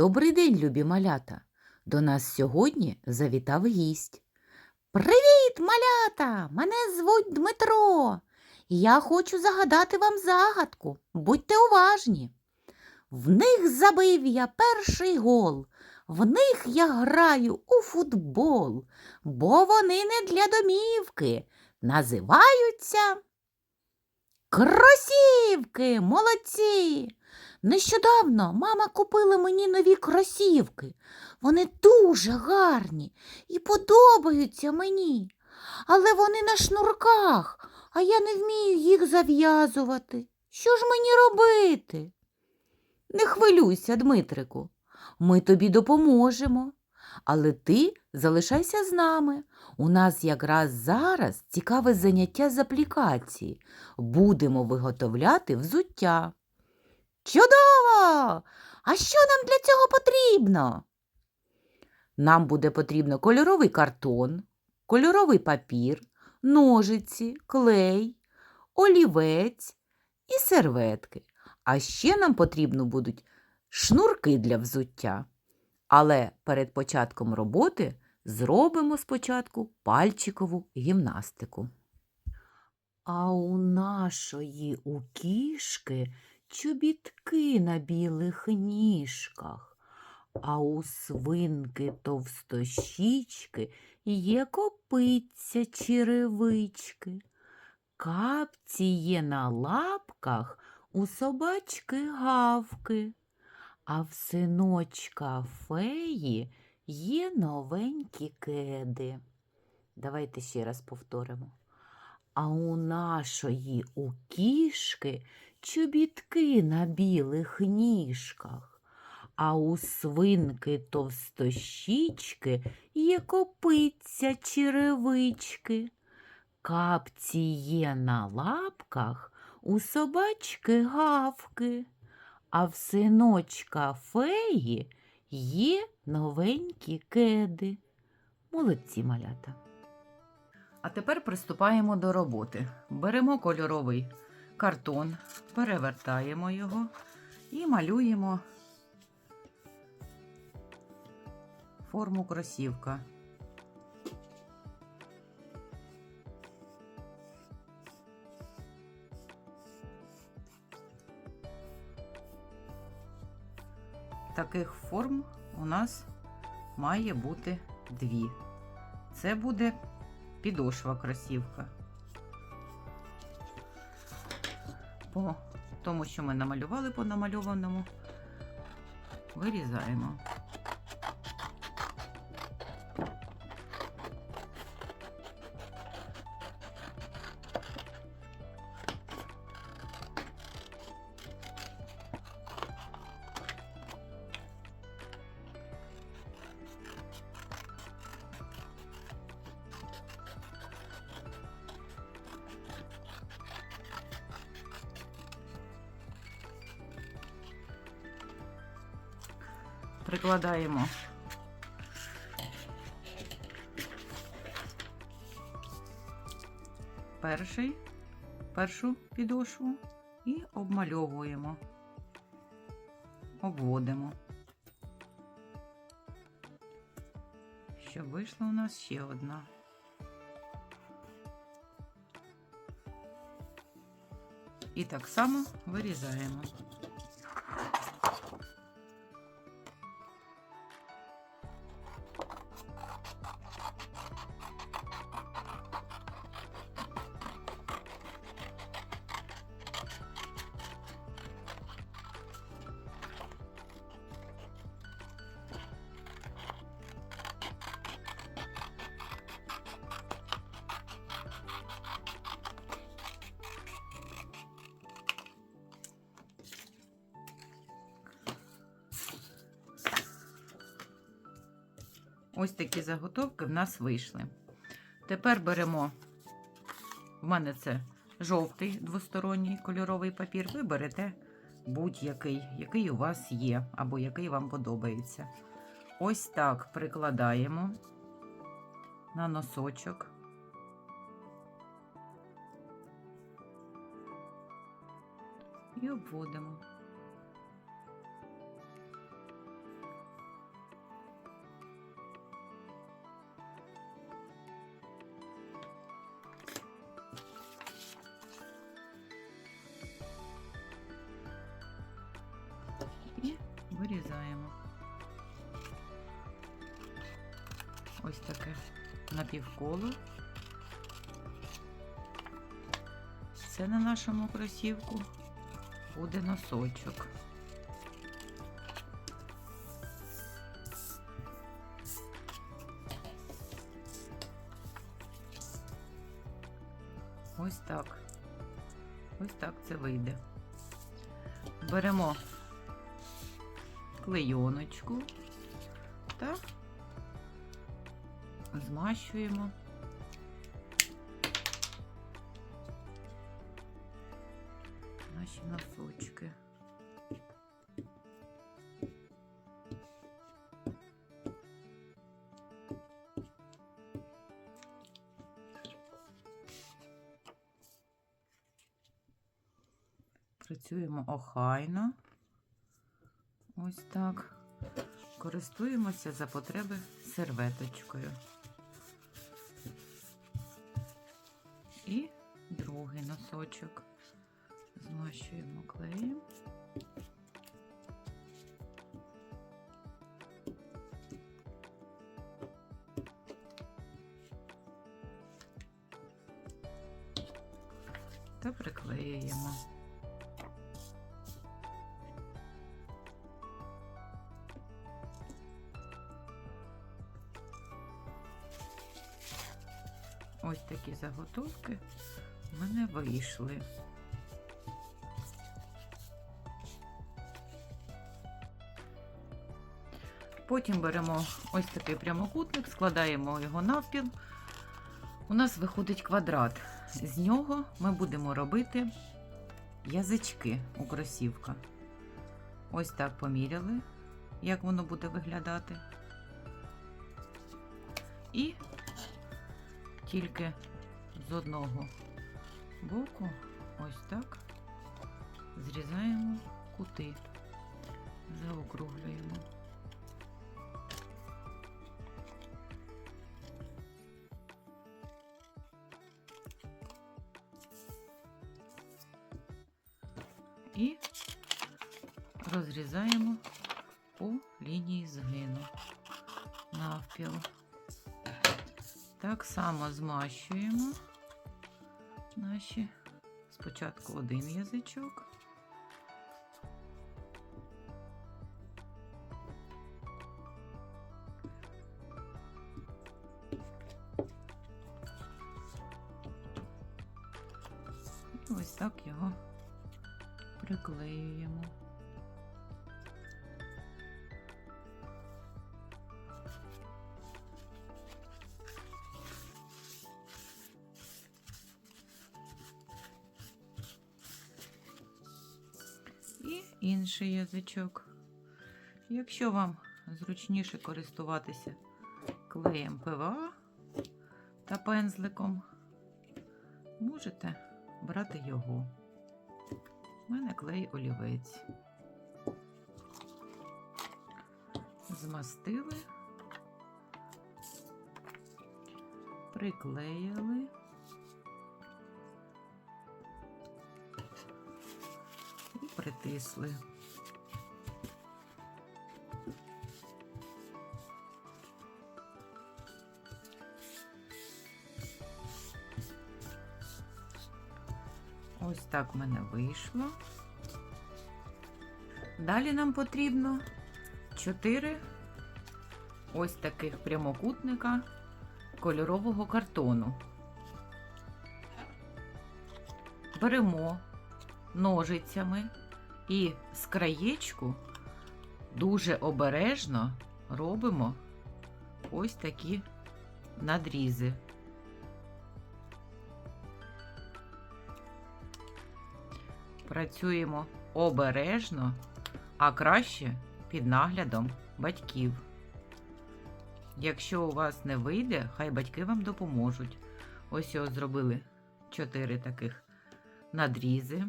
Добрий день, любі малята! До нас сьогодні завітав гість. Привіт, малята! Мене звуть Дмитро. Я хочу загадати вам загадку. Будьте уважні. В них забив я перший гол. В них я граю у футбол, бо вони не для домівки. Називаються кросівки, молодці. Нещодавно мама купила мені нові кросівки. Вони дуже гарні і подобаються мені. Але вони на шнурках, а я не вмію їх зав'язувати. Що ж мені робити? Не хвилюйся, Дмитрику, ми тобі допоможемо. Але ти залишайся з нами. У нас якраз зараз цікаве заняття з аплікації. Будемо виготовляти взуття. Чудово! А що нам для цього потрібно? Нам буде потрібно кольоровий картон, кольоровий папір, ножиці, клей, олівець і серветки. А ще нам потрібно будуть шнурки для взуття. Але перед початком роботи зробимо спочатку пальчикову гімнастику. А у нашої у кішки чобітки на білих ніжках, а у свинки товстощічки є копиця черевички. Капці є на лапках у собачки гавки, а в синочка феї є новенькі кеди. Давайте ще раз повторимо. А у нашої у кішки чобітки на білих ніжках, а у свинки товстощічки є копиця черевички. Капці є на лапках у собачки гавки, а в синочка феї є новенькі кеди. Молодці малята. А тепер приступаємо до роботи. Беремо кольоровий картон, перевертаємо його і малюємо форму кросівка. Таких форм у нас має бути дві. Це буде підошва кросівка. По тому, що ми намалювали по намальованому, вирізаємо. Прикладаємо перший, першу підошву і обмальовуємо, обводимо, щоб вийшла у нас ще одна. І так само вирізаємо. Ось такі заготовки в нас вийшли. Тепер беремо, в мене це жовтий двосторонній кольоровий папір. Ви берете будь-який, який у вас є, або який вам подобається. Ось так прикладаємо на носочок. І обводимо. Нашому кросівку буде носочок. Ось так. Ось так це вийде. Беремо клейоночку та змащуємо. Охайно. Ось так. Користуємося за потреби серветочкою. І другий носочок змащуємо клеєм. Заготовки в мене вийшли. Потім беремо ось такий прямокутник, складаємо його навпіл. У нас виходить квадрат. З нього ми будемо робити язички у кросівка. Ось так поміряли, як воно буде виглядати. І тільки з одного боку, ось так, зрізаємо кути, заокруглюємо. І розрізаємо по лінії згину навпіл. Так само змащуємо наші спочатку один язичок. І ось так його приклеюємо. Інший язичок. Якщо вам зручніше користуватися клеєм ПВА та пензликом, можете брати його. У мене клей олівець. Змастили, приклеїли. Притисли. Ось так в мене вийшло. Далі нам потрібно 4 ось таких прямокутника кольорового картону. Беремо ножицями і з краєчку дуже обережно робимо ось такі надрізи. Працюємо обережно, а краще під наглядом батьків. Якщо у вас не вийде, хай батьки вам допоможуть. Ось ось зробили 4 таких надрізи.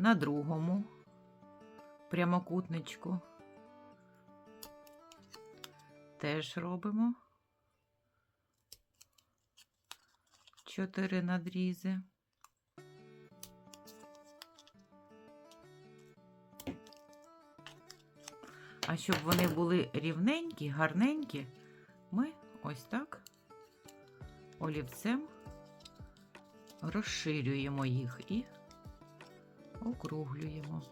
На другому прямокутничку теж робимо 4 надрізи. А щоб вони були рівненькі, гарненькі, ми ось так олівцем розширюємо їх і округлюємо.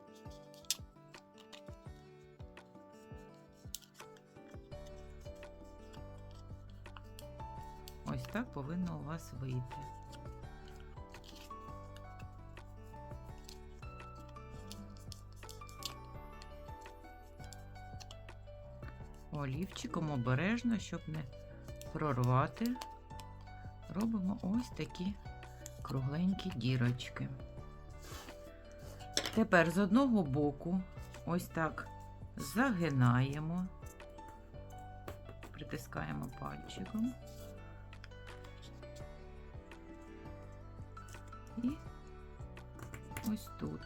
Ось так повинно у вас вийти. Олівчиком обережно, щоб не прорвати, робимо ось такі кругленькі дірочки. Тепер з одного боку ось так загинаємо, притискаємо пальчиком. І ось тут.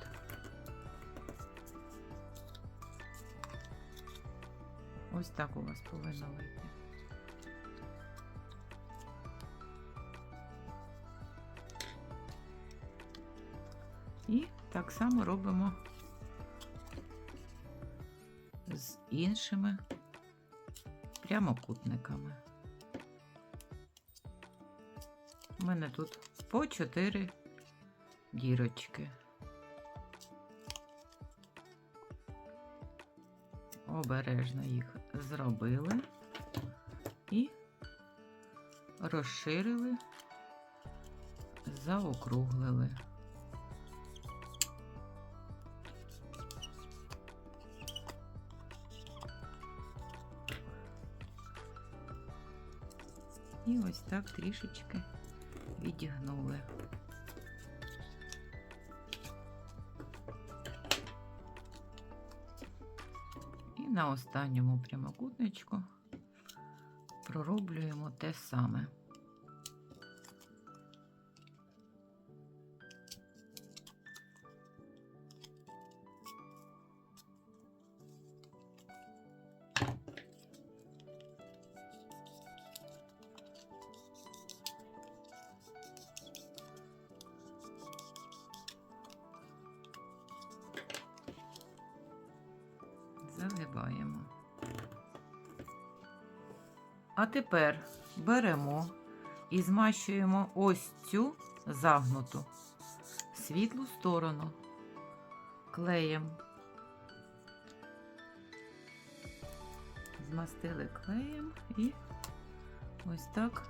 Ось так у вас повинно вийти. Так само робимо з іншими прямокутниками. У мене тут по 4 дірочки. Обережно їх зробили і розширили, заокруглили. І ось так трішечки відігнули. І на останньому прямокутничку пророблюємо те саме. Загибаємо. А тепер беремо і змащуємо ось цю загнуту світлу сторону клеєм. Змастили клеєм і ось так.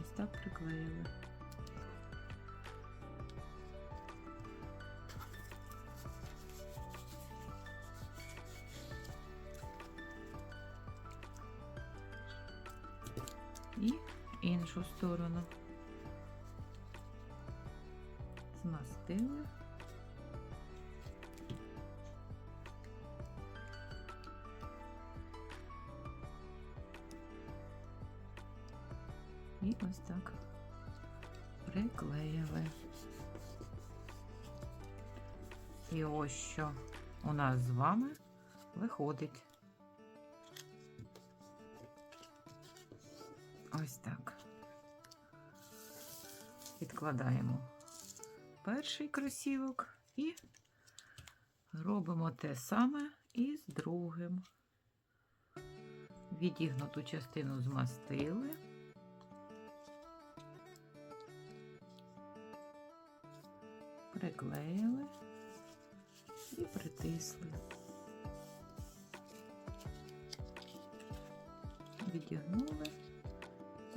Ось так приклеїли. Іншу сторону. Змастили. І ось так приклеїли. І ось що у нас з вами виходить. Відкладаємо перший кросівок і робимо те саме і з другим. Відігнуту частину змастили. Приклеїли і притисли. Відігнули.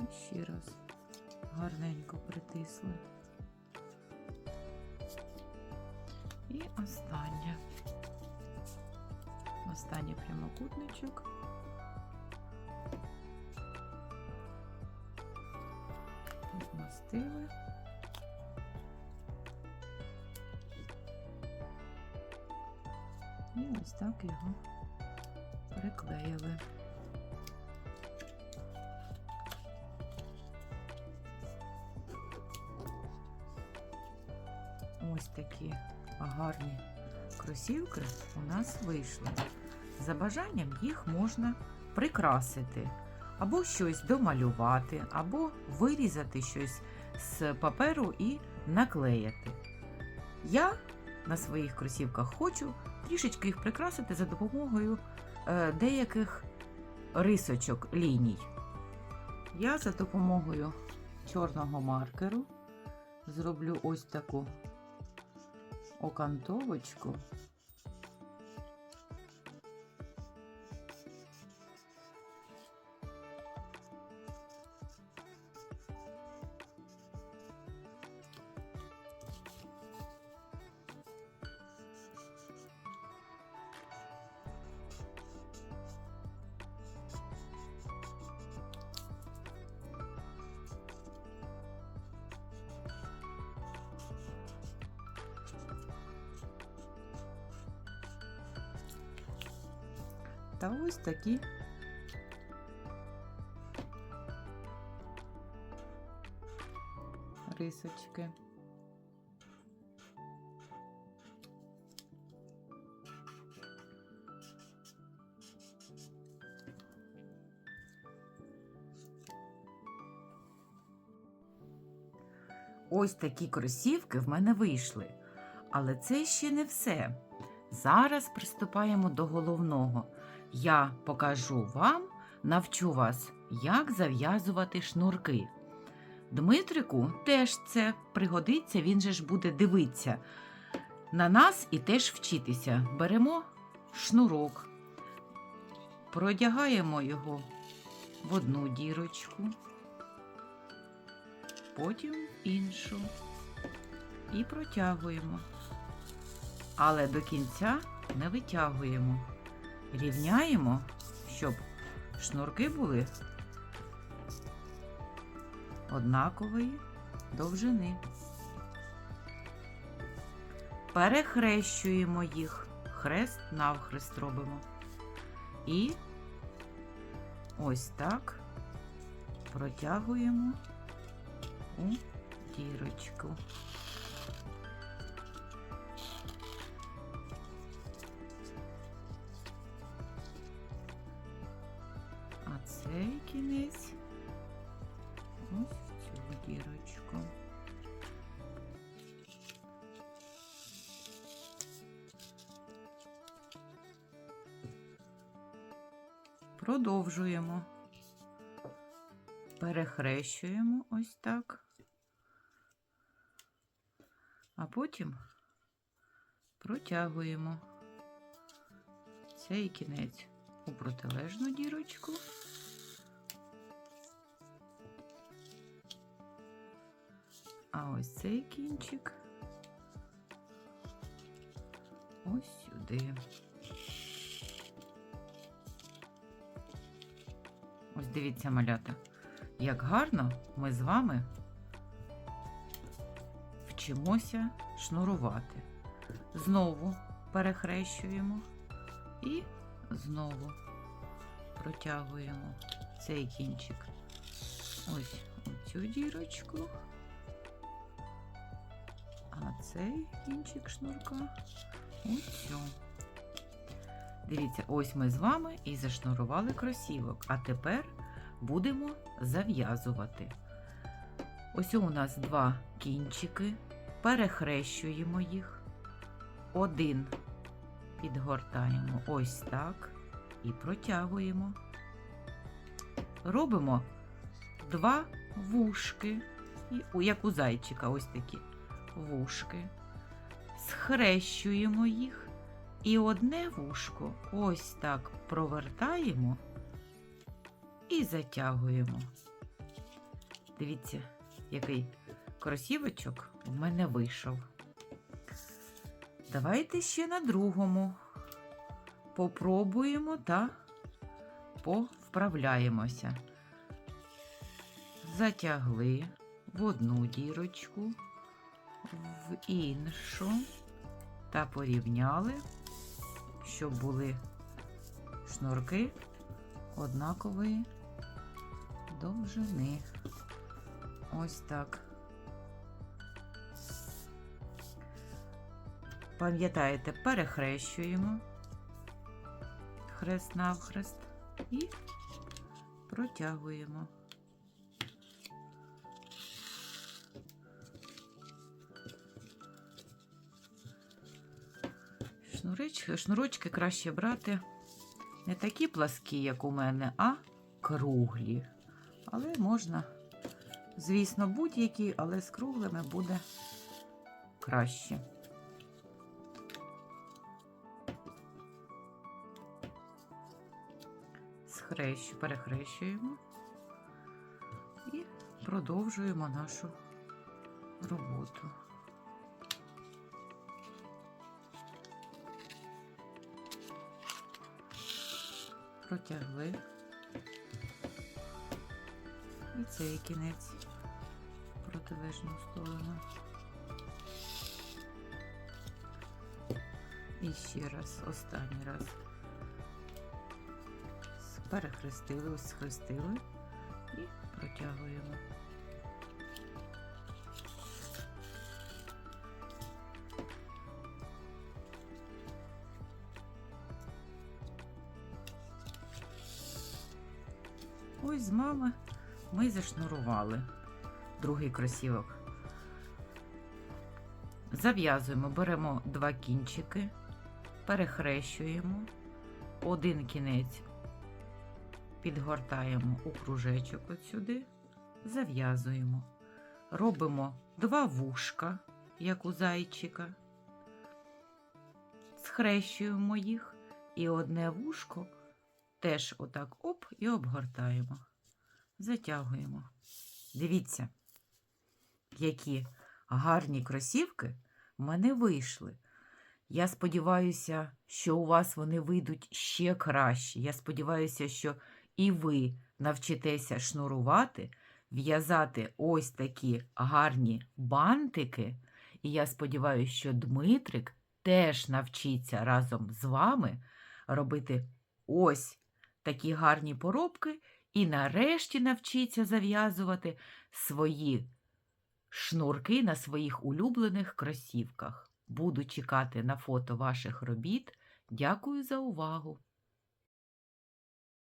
І ще раз гарненько притисли. І останнє. Останній прямокутничок. Змастили. І ось так його приклеїли. Такі гарні кросівки у нас вийшли. За бажанням їх можна прикрасити, або щось домалювати, або вирізати щось з паперу і наклеїти. Я на своїх кросівках хочу трішечки їх прикрасити за допомогою е, деяких рисочок ліній. Я за допомогою чорного маркеру зроблю ось таку окантовочку. Та ось такі рисочки. Ось такі кросівки в мене вийшли. Але це ще не все. Зараз приступаємо до головного. Я покажу вам, навчу вас, як зав'язувати шнурки. Дмитрику теж це пригодиться, він же ж буде дивитися на нас і теж вчитися. Беремо шнурок, продягаємо його в одну дірочку, потім іншу і протягуємо. Але до кінця не витягуємо. Рівняємо, щоб шнурки були однакової довжини. Перехрещуємо їх, хрест навхрест робимо. І ось так протягуємо у дірочку. Ось цю дірочку. Продовжуємо. Перехрещуємо ось так. А потім протягуємо цей кінець у протилежну дірочку. А ось цей кінчик ось сюди. Ось дивіться, малята, як гарно ми з вами вчимося шнурувати. Знову перехрещуємо і знову протягуємо цей кінчик ось у цю дірочку, цей кінчик шнурка цю. Дивіться, ось ми з вами і зашнурували кросівок, а тепер будемо зав'язувати. Ось у нас два кінчики, перехрещуємо їх, один підгортаємо ось так і протягуємо. Робимо два вушки, як у зайчика, ось такі вушки. Схрещуємо їх і одне вушко ось так провертаємо і затягуємо. Дивіться, який кросівочок в мене вийшов. Давайте ще на другому попробуємо та повправляємося. Затягли в одну дірочку, в іншу та порівняли, щоб були шнурки однакової довжини. Ось так. Пам'ятаєте, перехрещуємо хрест навхрест і протягуємо. Шнурич, шнурочки краще брати не такі пласкі, як у мене, а круглі. Але можна, звісно, будь-які, але з круглими буде краще. Схрещу, перехрещуємо і продовжуємо нашу роботу. Протягли. І цей кінець протилежну сторону. І ще раз, останній раз. Перехрестили, схрестили і протягуємо. Ось з мами ми зашнурували другий кросівок. Зав'язуємо, беремо два кінчики, перехрещуємо, один кінець підгортаємо у кружечок от сюди, зав'язуємо. Робимо два вушка, як у зайчика, схрещуємо їх і одне вушко теж отак оп і обгортаємо. Затягуємо. Дивіться, які гарні кросівки в мене вийшли. Я сподіваюся, що у вас вони вийдуть ще краще. Я сподіваюся, що і ви навчитеся шнурувати, в'язати ось такі гарні бантики. І я сподіваюся, що Дмитрик теж навчиться разом з вами робити ось такі гарні поробки і нарешті навчиться зав'язувати свої шнурки на своїх улюблених кросівках. Буду чекати на фото ваших робіт. Дякую за увагу!